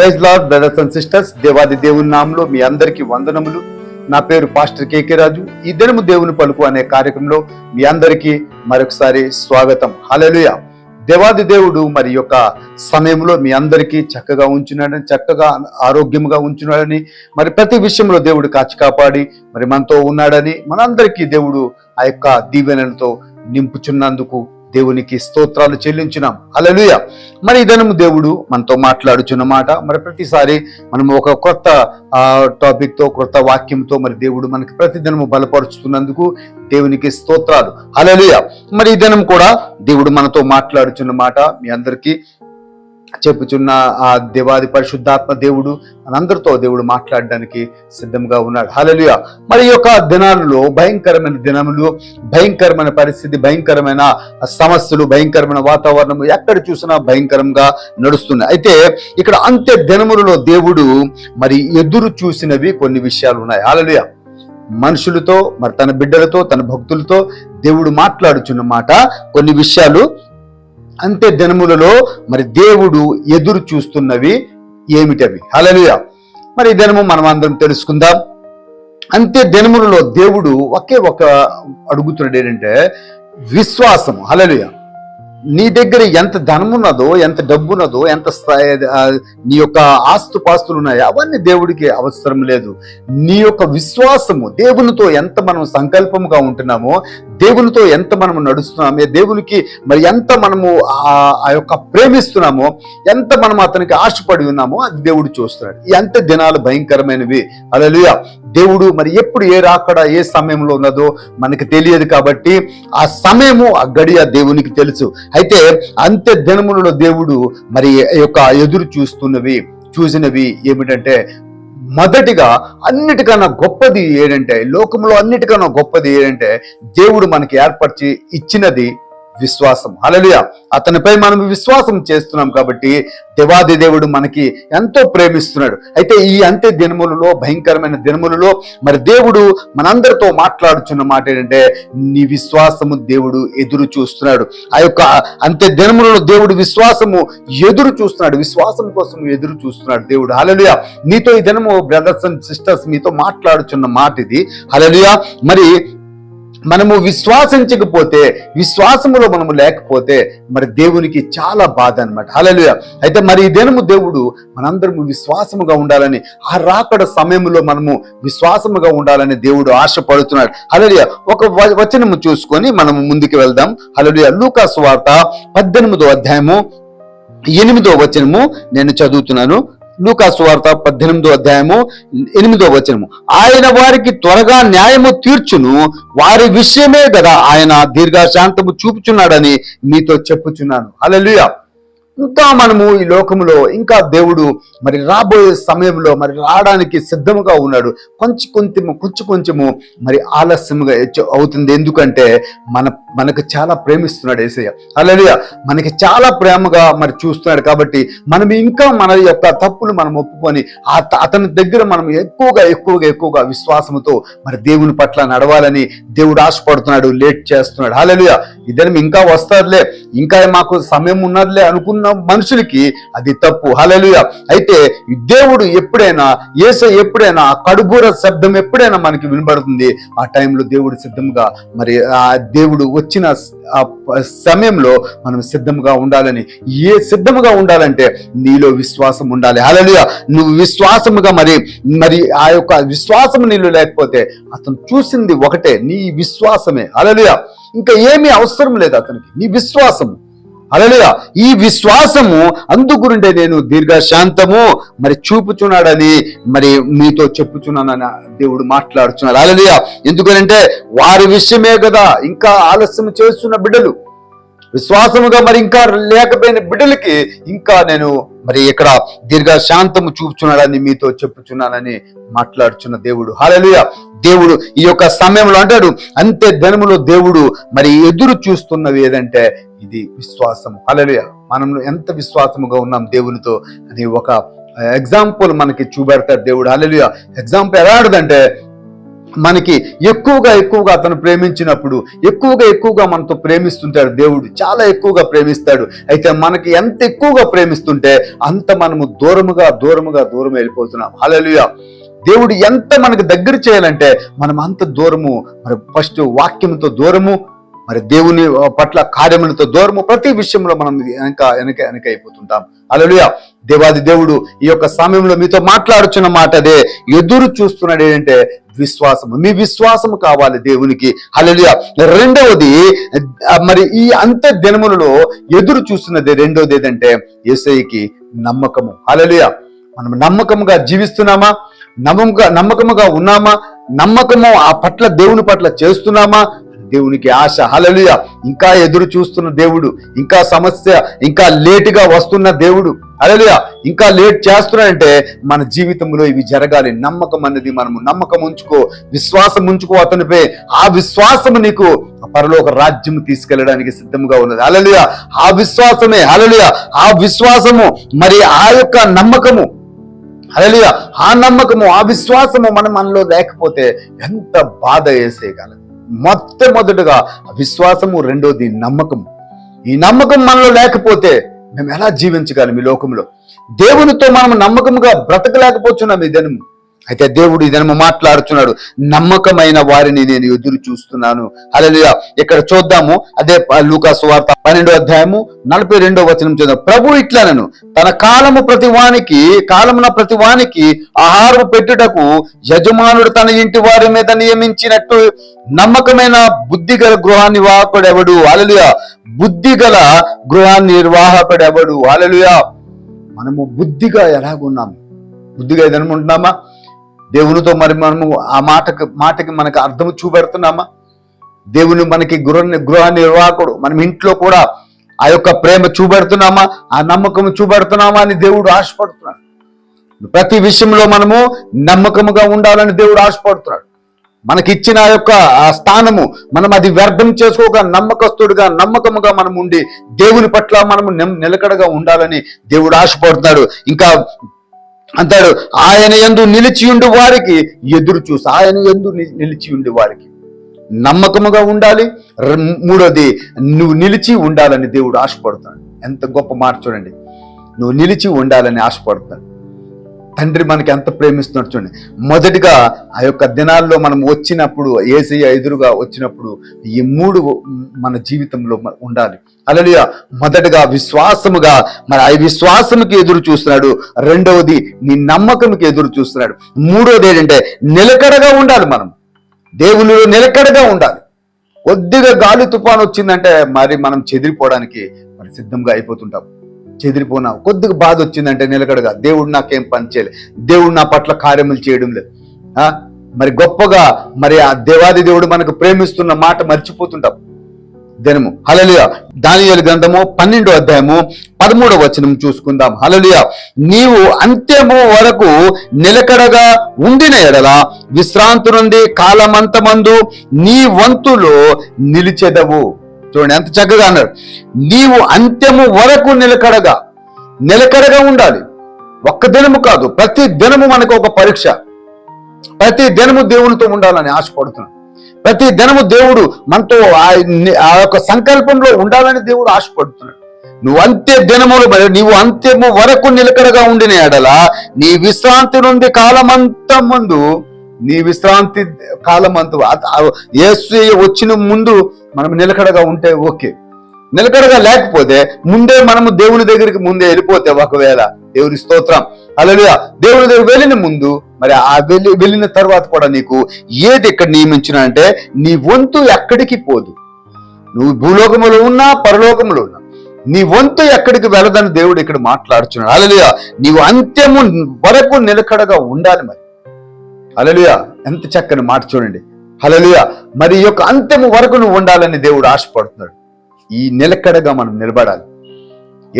Praise lord brothers and sisters దేవాది దేవుని నామంలో మీ అందరికీ వందనములు. నా పేరు పాస్టర్ కేకే రాజు. ఈ దినము దేవుని పలుకు అనే కార్యక్రమంలో మీ అందరికీ మరొకసారి స్వాగతం. హలలుయ దేవాది దేవుడు మరి యొక్క సమయంలో మీ అందరికీ చక్కగా ఉంచున్నాడని చక్కగా ఆరోగ్యంగా ఉంచున్నాడని మరి ప్రతి విషయంలో దేవుడు కాచి కాపాడి మరి మనతో ఉన్నాడని మనందరికీ దేవుడు ఆ యొక్క దీవెనలతో నింపుచున్నందుకు దేవునికి స్తోత్రాలు చెల్లించున్నాం. అలలుయ మరి ఇదనము దేవుడు మనతో మాట్లాడుచున్న మాట. మరి ప్రతిసారి మనం ఒక కొత్త టాపిక్తో కొత్త వాక్యంతో మరి దేవుడు మనకి ప్రతిదినము బలపరుచుతున్నందుకు దేవునికి స్తోత్రాలు. అలలుయ మరి ఈ దినం కూడా దేవుడు మనతో మాట్లాడుచున్న మాట. మీ అందరికీ చెప్పుచున్న ఆ దేవాది పరిశుద్ధాత్మ దేవుడు మనందరితో దేవుడు మాట్లాడడానికి సిద్ధంగా ఉన్నాడు. హల్లెలూయా మరి యొక్క దినాలలో భయంకరమైన దినములు భయంకరమైన పరిస్థితి భయంకరమైన సమస్యలు భయంకరమైన వాతావరణం ఎక్కడ చూసినా భయంకరంగా నడుస్తున్నాయి. అయితే ఇక్కడ అంత్య దినములలో దేవుడు మరి ఎదురు చూసినవి కొన్ని విషయాలు ఉన్నాయి. హల్లెలూయా మనుషులతో మరి తన బిడ్డలతో తన భక్తులతో దేవుడు మాట్లాడుచున్న మాట కొన్ని విషయాలు అంతే దినములలో మరి దేవుడు ఎదురు చూస్తున్నవి ఏమిటవి? హలలుయ మరి దినము మనం అందరం తెలుసుకుందాం. అంతే దినములలో దేవుడు ఒకే ఒక అడుగుతున్నాడు ఏంటంటే విశ్వాసం. హలలుయ నీ దగ్గర ఎంత ధనమున్నదో ఎంత డబ్బు ఉన్నదో ఎంత నీ యొక్క ఆస్తుపాస్తులు ఉన్నాయో అవన్నీ దేవుడికి అవసరం లేదు. నీ యొక్క విశ్వాసము దేవునితో ఎంత మనం సంకల్పముగా ఉంటున్నామో దేవునితో ఎంత మనము నడుస్తున్నామో దేవునికి మరి ఎంత మనము ఆ ఆ యొక్క ప్రేమిస్తున్నామో ఎంత మనం అతనికి ఆశపడి ఉన్నామో అది దేవుడు చూస్తున్నాడు. ఎంత దినాలు భయంకరమైనవి. అలలుయ దేవుడు మరి ఎప్పుడు ఏ రాకడ ఏ సమయంలో ఉన్నదో మనకి తెలియదు కాబట్టి ఆ సమయము ఆ గడియ దేవునికి తెలుసు. అయితే అంత్య దినములలో దేవుడు మరి యొక్క ఎదురు చూస్తున్నవి చూసినవి ఏమిటంటే మొదటిగా అన్నిటికన్నా గొప్పది ఏంటంటే లోకంలో అన్నిటికన్నా గొప్పది ఏంటంటే దేవుడు మనకి ఏర్పరిచి ఇచ్చినది విశ్వాసం. అలలియ అతనిపై మనం విశ్వాసం చేస్తున్నాం కాబట్టి దేవాది దేవుడు మనకి ఎంతో ప్రేమిస్తున్నాడు. అయితే ఈ అంత్య దినములలో భయంకరమైన దినములలో మరి దేవుడు మనందరితో మాట్లాడుచున్న మాట ఏంటంటే నీ విశ్వాసము దేవుడు ఎదురు చూస్తున్నాడు. ఆ యొక్క అంత్య దినములలో దేవుడు విశ్వాసము ఎదురు చూస్తున్నాడు. విశ్వాసం కోసం ఎదురు చూస్తున్నాడు దేవుడు. హల్లెలూయా. నీతో ఈ దినము బ్రదర్స్ అండ్ సిస్టర్స్ మీతో మాట్లాడుచున్న మాట ఇది హల్లెలూయా. మరి మనము విశ్వాసించకపోతే విశ్వాసములో మనము లేకపోతే మరి దేవునికి చాలా బాధ అనమాట హల్లెలూయా. అయితే మరి ఈ దినము దేవుడు మనందరము విశ్వాసముగా ఉండాలని ఆ రాకడ సమయంలో మనము విశ్వాసముగా ఉండాలని దేవుడు ఆశపడుతున్నాడు. హలలుయ ఒక వచనము చూసుకొని మనము ముందుకు వెళ్దాం. హలలుయ లూకాసు వార్త పద్దెనిమిదో అధ్యాయము ఎనిమిదో వచనము నేను చదువుతున్నాను. లూకా వార్త పద్దెనిమిదో అధ్యాయము ఎనిమిదో వచనము. ఆయన వారికి త్వరగా న్యాయము తీర్చును వారి విషయమే కదా ఆయన దీర్ఘశాంతము చూపుచున్నాడని మీతో చెప్పుచున్నాను. హల్లెలూయా. ఇంకా మనము ఈ లోకములో ఇంకా దేవుడు మరి రాబోయే సమయంలో మరి రావడానికి సిద్ధముగా ఉన్నాడు. కొంచెం కొంచెము కొంచెం కొంచెము మరి ఆలస్యముగా అవుతుంది. ఎందుకంటే మన మనకు చాలా ప్రేమిస్తున్నాడు ఏసయ్య. అలలియ మనకి చాలా ప్రేమగా మరి చూస్తున్నాడు కాబట్టి మనం ఇంకా మన యొక్క తప్పులు మనం ఒప్పుకొని ఆ అతని దగ్గర మనం ఎక్కువగా ఎక్కువగా ఎక్కువగా విశ్వాసముతో మరి దేవుని పట్ల నడవాలని దేవుడు ఆశపడుతున్నాడు లేట్ చేస్తున్నాడు. అలా ఇద్దరం ఇంకా వస్తారులే. ఇంకా మాకు సమయం ఉన్నదిలే అనుకున్న. మనుషులకి అది తప్పు. హలలుయ అయితే దేవుడు ఎప్పుడైనా ఏస ఎప్పుడైనా ఆ కడుబూర శబ్దం ఎప్పుడైనా మనకి వినబడుతుంది? ఆ టైంలో దేవుడు సిద్ధంగా మరి ఆ దేవుడు వచ్చిన ఆ సమయంలో మనం సిద్ధంగా ఉండాలని. ఏ సిద్ధముగా ఉండాలంటే నీలో విశ్వాసం ఉండాలి. హలలుయ నువ్వు విశ్వాసముగా మరి మరి ఆ యొక్క విశ్వాసం నీళ్ళు లేకపోతే అతను చూసింది ఒకటే. నీ విశ్వాసమే. అలలుయ ఇంకా ఏమీ అవసరం లేదు అతనికి. నీ విశ్వాసము. అలలుగా ఈ విశ్వాసము అందుకుంటే నేను దీర్ఘశాంతము. మరి చూపుచున్నాడని మరి మీతో చెప్పుచున్నానని దేవుడు మాట్లాడుచున్నాడు. అలలుగా ఎందుకనంటే వారి విషయమే కదా. ఇంకా ఆలస్యం చేస్తున్న బిడ్డలు. విశ్వాసముగా మరి ఇంకా లేకపోయిన బిడ్డలకి ఇంకా నేను మరి ఇక్కడ దీర్ఘ శాంతము చూపుచున్నాడని మీతో చెప్పుచున్నానని మాట్లాడుచున్న దేవుడు. హాలలుయ దేవుడు ఈ యొక్క సమయంలో అంటాడు అంతే ధనములో దేవుడు మరి ఎదురు చూస్తున్నది ఏదంటే ఇది విశ్వాసం హాలలుయ మనం ఎంత విశ్వాసముగా ఉన్నాం దేవునితో అని ఒక ఎగ్జాంపుల్ మనకి చూపెడతాడు దేవుడు. హాలలుయ ఎగ్జాంపుల్ ఎలా ఆడదంటే మనకి ఎక్కువగా ఎక్కువగా అతను ప్రేమించినప్పుడు ఎక్కువగా ఎక్కువగా మనతో ప్రేమిస్తుంటాడు దేవుడు చాలా ఎక్కువగా ప్రేమిస్తాడు. అయితే మనకి ఎంత ఎక్కువగా ప్రేమిస్తుంటే అంత మనము దూరముగా దూరముగా దూరం వెళ్ళిపోతున్నాం. హల్లెలూయా దేవుడు ఎంత మనకు దగ్గర చేయాలంటే మనం అంత దూరము మరి ఫస్ట్ వాక్యంతో దూరము మరి దేవుని పట్ల కార్యములతో దూరము ప్రతి విషయంలో మనం వెనక వెనక వెనక అయిపోతుంటాం అలలుయ దేవాది దేవుడు ఈ యొక్క సమయంలో మీతో మాట్లాడుచున్న మాట అదే. ఎదురు చూస్తున్నాడు ఏంటంటే విశ్వాసము. మీ విశ్వాసము కావాలి దేవునికి. అలలుయ రెండవది మరి ఈ అంత దినములలో ఎదురు చూస్తున్నది రెండవది ఏదంటే ఏసైకి నమ్మకము. అలలుయ మనం నమ్మకముగా జీవిస్తున్నామా? నమ్మకంగా నమ్మకముగా ఉన్నామా? నమ్మకము ఆ పట్ల దేవుని పట్ల చేస్తున్నామా? దేవునికి ఆశ. హలలుయ ఇంకా ఎదురు చూస్తున్న దేవుడు ఇంకా సమస్య ఇంకా లేటుగా వస్తున్న దేవుడు. హలలుయ ఇంకా లేట్ చేస్తున్నాడంటే మన జీవితంలో ఇవి జరగాలి. నమ్మకం అనేది మనము నమ్మకం ఉంచుకో విశ్వాసం ఉంచుకో అతనిపై. ఆ విశ్వాసము నీకు పరలోక రాజ్యం తీసుకెళ్ళడానికి సిద్ధంగా ఉన్నది. హలలుయ ఆ విశ్వాసమే హలలుయ ఆ విశ్వాసము మరి ఆ యొక్క నమ్మకము. హల్లెలూయా. ఆ నమ్మకము ఆ విశ్వాసము మన మనలో లేకపోతే ఎంత బాధ వేసేయగలదు మొట్టమొదటిగా విశ్వాసము రెండోది నమ్మకం ఈ నమ్మకం మనలో లేకపోతే మేము ఎలా జీవించగలం ఈ లోకంలో? దేవునితో మనం నమ్మకంగా బ్రతకలేకపోతున్నాం ఈ దినము. అయితే దేవుడు ఇదనము మాట్లాడుతున్నాడు నమ్మకమైన వారిని నేను ఎదురు చూస్తున్నాను. హల్లెలూయా. ఇక్కడ చూద్దాము అదే లూకాసు వార్త పన్నెండో అధ్యాయము నలభై రెండో వచనం చూద్దాం ప్రభు ఇట్లనను తన కాలము ప్రతి వానికి కాలమున ప్రతి వానికి ఆహారం పెట్టుటకు యజమానుడు తన ఇంటి వారి మీద నియమించినట్టు నమ్మకమైన బుద్ధిగల గృహ నిర్వాహకుడెవడు అలలుయా బుద్ధిగల గృహ నిర్వాహకుడెవడు అలలుయా మనము బుద్ధిగా ఎలాగున్నాము? బుద్ధిగా ఏదనుకుంటున్నామా దేవునితో మరి మనము ఆ మాటకు మాటకి మనకు అర్థం చూపెడుతున్నామా? దేవుని మనకి గృహ గృహ నిర్వాహకుడు మనం ఇంట్లో కూడా ఆ యొక్క ప్రేమ చూపెడుతున్నామా? ఆ నమ్మకం చూపెడుతున్నామా అని దేవుడు ఆశపడుతున్నాడు. ప్రతి విషయంలో మనము నమ్మకముగా ఉండాలని దేవుడు ఆశపడుతున్నాడు. మనకిచ్చిన ఆ యొక్క ఆ స్థానము మనం అది వ్యర్థం చేసుకోక నమ్మకస్తుడుగా నమ్మకముగా మనం ఉండి దేవుని పట్ల మనము నిలకడగా ఉండాలని దేవుడు ఆశపడుతున్నాడు. ఇంకా అంటాడు ఆయన ఎందు నిలిచి ఉండి వారికి ఎదురు చూసి ఆయన ఎందు ని- నిలిచి ఉండి వారికి. నమ్మకముగా ఉండాలి మూడోది నువ్వు నిలిచి ఉండాలని దేవుడు ఆశపడుతాడు. ఎంత గొప్ప మాట చూడండి. నువ్వు నిలిచి ఉండాలని ఆశపడతాడు. తండ్రి మనకి ఎంత ప్రేమిస్తున్నాడు చూడండి. మొదటిగా ఆ యొక్క దినాల్లో మనం వచ్చినప్పుడు ఏసయ్య ఎదురుగా వచ్చినప్పుడు ఈ మూడు మన జీవితంలో ఉండాలి. అలలియ మొదటగా విశ్వాసముగా మరి ఆ విశ్వాసముకి ఎదురు చూస్తున్నాడు. రెండవది నీ నమ్మకంకి ఎదురు చూస్తున్నాడు. మూడవది ఏంటంటే నిలకడగా ఉండాలి మనం. దేవునిలో నిలకడగా ఉండాలి. కొద్దిగా గాలి తుఫాను వచ్చిందంటే మరి మనం చెదిరిపోవడానికి మరి సిద్ధంగా అయిపోతుంటాం. చెదిరిపోనా కొద్దిగా బాధ వచ్చిందంటే నిలకడగా. దేవుడు నాకేం పని చేయలేదు దేవుడు నా పట్ల కార్యములు చేయడం లేదు. మరి గొప్పగా మరి ఆ దేవాది దేవుడు మనకు ప్రేమిస్తున్న మాట మర్చిపోతుంటాం దినము. హలలియ దానియలు గ్రంథము పన్నెండో అధ్యాయము పదమూడవ వచనం చూసుకుందాం. హలలియ నీవు అంత్యము వరకు నిలకడగా ఉండిన ఎడల విశ్రాంతి నుండి కాలమంతమందు నీ వంతులో నిలిచెదవు. చూడండి ఎంత చక్కగా అన్నాడు నీవు అంత్యము వరకు నిలకడగా నిలకడగా ఉండాలి. ఒక్క దినము కాదు ప్రతి దినము మనకు ఒక పరీక్ష. ప్రతి దినము దేవునితో ఉండాలని ఆశపడుతున్నాడు ప్రతి దినము దేవుడు మనతో ఆ- ఆ యొక్క సంకల్పంలో ఉండాలని దేవుడు ఆశపడుతున్నాడు. నువ్వు అంత్య దినములు నీవు అంత్యము వరకు నిలకడగా ఉండిన ఎడల నీ విశ్రాంతి నుండి కాలమంత ముందు నీ విశ్రాంతి కాలమంతు ఏసు వచ్చిన ముందు మనం నిలకడగా ఉంటే ఓకే. నిలకడగా లేకపోతే ముందే మనము దేవుని దగ్గరికి ముందే వెళ్ళిపోతే ఒకవేళ దేవుని స్తోత్రం. అలలుయా దేవుని దగ్గర వెళ్ళిన ముందు మరి ఆ వెళ్ళి వెళ్ళిన తర్వాత కూడా నీకు ఏది ఇక్కడ నియమించిన అంటే నీ వంతు ఎక్కడికి పోదు. నువ్వు భూలోకములో ఉన్నా పరలోకములో ఉన్నా. నీ వంతు ఎక్కడికి వెళ్ళదని దేవుడు ఇక్కడ మాట్లాడుచున్నాడు. అలలుయా నీవు అంత్యము వరకు నిలకడగా ఉండాలి మరి. హలలుయా ఎంత చక్కని మాట చూడండి. హలలియ మరి యొక్క అంత్యము వరకు నువ్వు ఉండాలని దేవుడు ఆశపడుతున్నాడు. ఈ నిలకడగా మనం నిలబడాలి.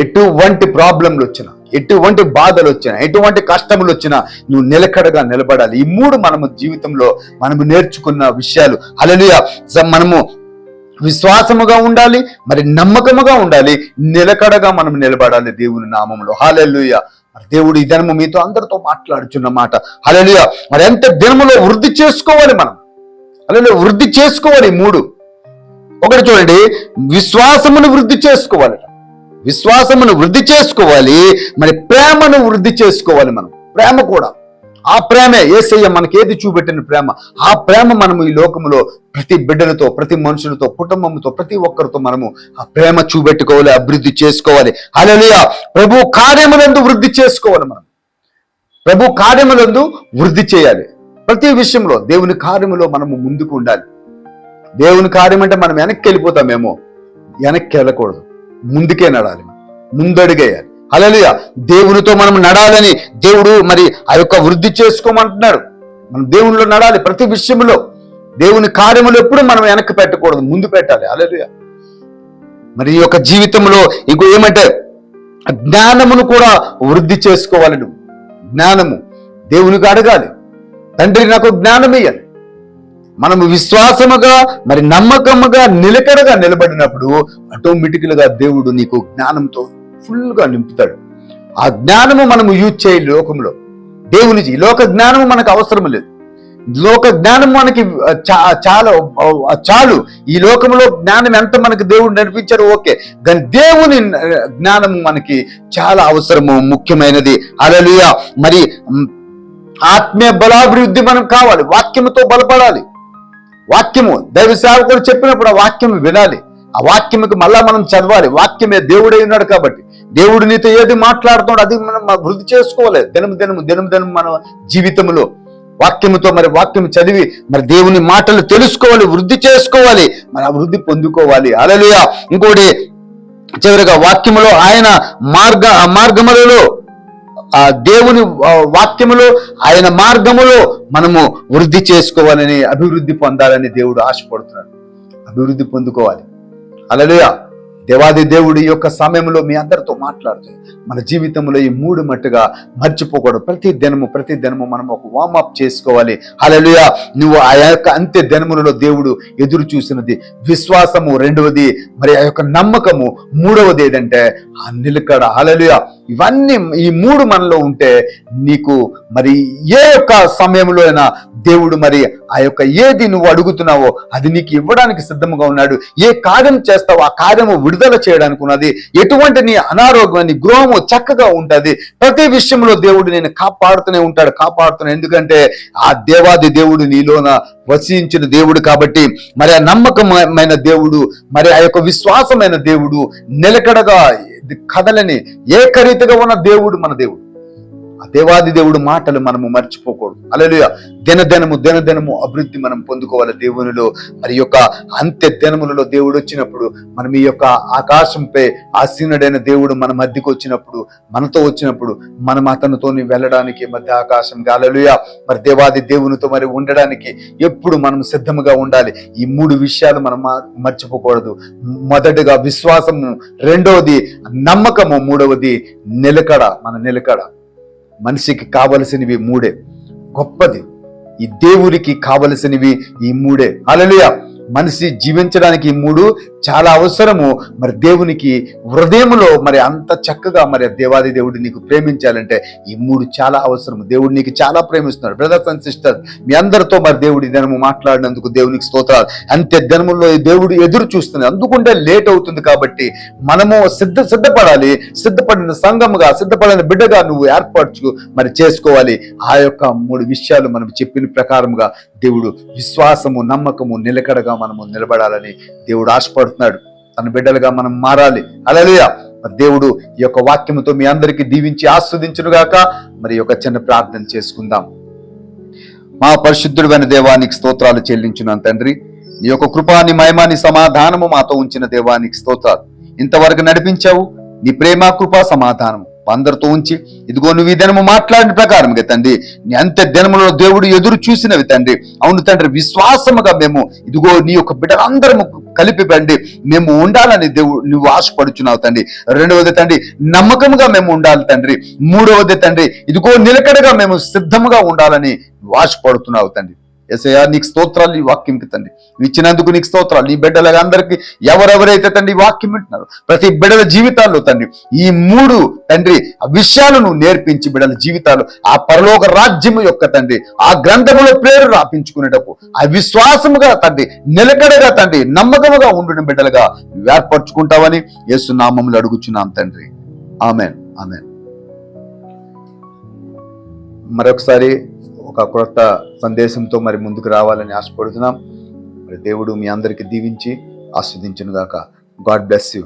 ఎటువంటి ప్రాబ్లంలు వచ్చినా ఎటువంటి బాధలు వచ్చినా ఎటువంటి కష్టములు వచ్చినా నువ్వు నిలకడగా నిలబడాలి. ఈ మూడు మనము జీవితంలో మనము నేర్చుకున్న విషయాలు. హలలుయా మనము విశ్వాసముగా ఉండాలి మరి నమ్మకముగా ఉండాలి నిలకడగా మనం నిలబడాలి దేవుని నామంలో. హాలెల్లుయ. మరి దేవుడు ఈ దినము మీతో అందరితో మాట్లాడుచున్న మాట. మరి ఎంత దినములో వృద్ధి చేసుకోవాలి మనం? అలాగే వృద్ధి చేసుకోవాలి మూడు. ఒకటి చూడండి విశ్వాసమును వృద్ధి చేసుకోవాలి. విశ్వాసమును వృద్ధి చేసుకోవాలి మరి ప్రేమను వృద్ధి చేసుకోవాలి మనం. ప్రేమ కూడా. ఆ ప్రేమే ఏసయ్య మనకి ఏది చూపెట్టిన ప్రేమ? ఆ ప్రేమ మనము ఈ లోకములో ప్రతి బిడ్డలతో ప్రతి మనుషులతో కుటుంబంతో ప్రతి ఒక్కరితో మనము ఆ ప్రేమ చూపెట్టుకోవాలి అభివృద్ధి చేసుకోవాలి. అలలియ ప్రభు కార్యములందు వృద్ధి చేసుకోవాలి మనం. ప్రభు కార్యములందు వృద్ధి చేయాలి. ప్రతి విషయంలో దేవుని కార్యములో మనము ముందుకు ఉండాలి. దేవుని కార్యం అంటే మనం వెనక్కి వెళ్ళిపోతామేమో. వెనక్కి వెళ్ళకూడదు. ముందుకే నడాలి ముందడుగేయాలి. అలలియ దేవునితో మనం నడాలని దేవుడు మరి ఆ యొక్క వృద్ధి చేసుకోమంటున్నాడు. మనం దేవునిలో నడాలి ప్రతి విషయంలో. దేవుని కార్యములు ఎప్పుడు మనం వెనక్కి పెట్టకూడదు. ముందు పెట్టాలి. అలలియ మరి ఈ యొక్క జీవితంలో ఇంకో ఏమంటే జ్ఞానమును కూడా వృద్ధి చేసుకోవాలి నువ్వు జ్ఞానము. దేవునికి అడగాలి. తండ్రి నాకు జ్ఞానమియ్యండి మనము విశ్వాసముగా మరి నమ్మకముగా నిలకడగా నిలబడినప్పుడు ఆటోమేటిక్గా దేవుడు నీకు జ్ఞానంతో ఫుల్గా నింపుతాడు. ఆ జ్ఞానము మనము యూజ్ చేయాలి లోకంలో. దేవుని లోక జ్ఞానము మనకు అవసరం లేదు. లోక జ్ఞానం మనకి చా- చాలా చాలు. ఈ లోకంలో జ్ఞానం ఎంత మనకి దేవుడు నడిపించారు ఓకే. కానీ దేవుని జ్ఞానం మనకి చాలా అవసరము ముఖ్యమైనది. అలలుయ మరి ఆత్మీయ బలాభివృద్ధి మనం కావాలి వాక్యముతో బలపడాలి. వాక్యము దైవ సేవకుడు చెప్పినప్పుడు ఆ వాక్యం వినాలి. ఆ వాక్యముకి మళ్ళా మనం చదవాలి. వాక్యమే దేవుడై ఉన్నాడు కాబట్టి. దేవుడు నీతో ఏది మాట్లాడుతున్నాడు అది మనం వృద్ధి చేసుకోవాలి. దినము దినము దినము దినము మన జీవితంలో వాక్యముతో మరి వాక్యం చదివి మరి దేవుని మాటలు తెలుసుకోవాలి వృద్ధి చేసుకోవాలి మరి అభివృద్ధి పొందుకోవాలి. అలలుయ ఇంకోటి చివరిగా వాక్యములో ఆయన మార్గ మార్గములలో ఆ దేవుని వాక్యములో ఆయన మార్గములో మనము వృద్ధి చేసుకోవాలని అభివృద్ధి పొందాలని దేవుడు ఆశపడుతున్నాడు. అభివృద్ధి పొందుకోవాలి. అలలుయ దేవాది దేవుడు యొక్క సమయంలో మీ అందరితో మాట్లాడుతుంది మన జీవితంలో ఈ మూడు మట్టుగా మర్చిపోకూడదు. ప్రతి దినము ప్రతి దినము మనం ఒక వార్మప్ చేసుకోవాలి. అలలుయ నువ్వు ఆ యొక్క అంత్య దినములలో దేవుడు ఎదురు చూసినది విశ్వాసము రెండవది మరి ఆ యొక్క నమ్మకము మూడవది ఏదంటే ఆ నిలకడ అలలుయ ఇవన్నీ ఈ మూడు మనలో ఉంటే నీకు మరి ఏ యొక్క సమయంలో అయినా దేవుడు మరి ఆ యొక్క ఏది నువ్వు అడుగుతున్నావో అది నీకు ఇవ్వడానికి సిద్ధంగా ఉన్నాడు. ఏ కార్యం చేస్తావో ఆ కార్యము విడుదల చేయడానికి ఉన్నది. ఎటువంటి నీ అనారోగ్యం నీ గృహము చక్కగా ఉంటది. ప్రతి విషయంలో దేవుడు నేను కాపాడుతూనే ఉంటాడు కాపాడుతున్నాడు ఎందుకంటే ఆ దేవాది దేవుడు నీలోన వసించిన దేవుడు కాబట్టి మరి ఆ నమ్మకమైన దేవుడు మరి ఆ యొక్క విశ్వాసమైన దేవుడు నిలకడగా కదలని ఏకరీతిగా ఉన్న దేవుడు మన దేవుడు. ఆ దేవాది దేవుడు మాటలు మనము మర్చిపోకూడదు. అలలుయ దినదినము దినదినము అభివృద్ధి మనం పొందుకోవాలి దేవునిలో. మరి యొక్క అంత్య దినములలో దేవుడు వచ్చినప్పుడు మనం ఈ యొక్క ఆకాశంపై ఆసీనుడైన దేవుడు మన మధ్యకు వచ్చినప్పుడు మనతో వచ్చినప్పుడు మనం అతనితోని వెళ్ళడానికి మధ్య ఆకాశం అలలుయ మరి దేవాది దేవునితో మరి ఉండడానికి ఎప్పుడు మనం సిద్ధముగా ఉండాలి? ఈ మూడు విషయాలు మనం మర్చిపోకూడదు. మొదటిగా విశ్వాసము. రెండవది నమ్మకము. మూడవది నిలకడ. మన నిలకడ. మనిషికి కావలసినవి మూడే. గొప్పది. ఈ దేవునికి కావలసినవి ఈ మూడే. అలలియా మనిషి జీవించడానికి మూడు చాలా అవసరము. మరి దేవునికి హృదయములో మరి అంత చక్కగా మరి దేవాది దేవుడు నీకు ప్రేమించాలంటే ఈ మూడు చాలా అవసరము. దేవుడు నీకు చాలా ప్రేమిస్తున్నాడు. బ్రదర్స్ అండ్ సిస్టర్ మీ అందరితో మరి దేవుడి దినము మాట్లాడినందుకు దేవునికి స్తోత్రాలు. అంత్య దినములో ఈ దేవుడు ఎదురు చూస్తుంది అందుకుంటే లేట్ అవుతుంది కాబట్టి మనము సిద్ధ సిద్ధపడాలి. సిద్ధపడిన సంఘముగా సిద్ధపడిన బిడ్డగా నువ్వు ఏర్పరచు మరి చేసుకోవాలి. ఆ యొక్క మూడు విషయాలు మనం చెప్పిన ప్రకారముగా దేవుడు విశ్వాసము నమ్మకము నిలకడగా మనము నిలబడాలని దేవుడు ఆశపడుతున్నాడు. తన బిడ్డలుగా మనం మారాలి. అలలుయ మరి దేవుడు ఈ యొక్క వాక్యముతో మీ అందరికీ దీవించి ఆస్వాదించునుగాక మరి ఒక యొక్క చిన్న ప్రార్థన చేసుకుందాం. మా పరిశుద్ధుడైన దేవానికి స్తోత్రాలు చెల్లించున్నాను తండ్రి. నీ యొక్క కృపాని మయమాని సమాధానము మాతో ఉంచిన దేవానికి స్తోత్రాలు. ఇంతవరకు నడిపించావు. నీ ప్రేమ కృపా సమాధానము. అందరితో ఉంచి ఇదిగో నువ్వు ఈ దినము మాట్లాడిన ప్రకారం తండ్రి ఎంత దినములో దేవుడు ఎదురు చూసినవి తండ్రి. అవును తండ్రి విశ్వాసముగా మేము ఇదిగో నీ యొక్క బిడ్డలందరము కలిపి బండి మేము ఉండాలని దేవుడు నువ్వు ఆశపడుచున్నావు తండ్రి. రెండవది తండ్రి నమ్మకముగా మేము ఉండాలి తండ్రి. మూడవది తండ్రి ఇదిగో నిలకడగా మేము సిద్ధముగా ఉండాలని నువ్వు ఆశపడుతున్నావు తండ్రి. ఎసయా నీకు స్తోత్రాలు ఈ వాక్యంకి తండ్రి. ఇచ్చినందుకు నీకు స్తోత్రాలు. నీ బిడ్డల అందరికీ ఎవరెవరైతే తండ్రి ఈ వాక్యం వింటున్నారు ప్రతి బిడ్డల జీవితాల్లో తండ్రి ఈ మూడు తండ్రి ఆ విషయాలను నేర్పించి బిడ్డల జీవితాలు ఆ పరలోక రాజ్యము యొక్క తండ్రి ఆ గ్రంథములో పేరు రాపించుకునేటప్పుడు ఆ విశ్వాసముగా తండ్రి నిలకడగా తండ్రి నమ్మకముగా ఉండిన బిడ్డలుగా ఏర్పరచుకుంటావని యేసునామములు అడుగుచున్నాం తండ్రి. ఆమెన్. ఆమెన్. మరొకసారి ఒక క్రొత్త సందేశంతో మరి ముందుకు రావాలని ఆశపడుతున్నాం. మరి దేవుడు మీ అందరికీ దీవించి ఆస్వాదించునుగాక. God bless you.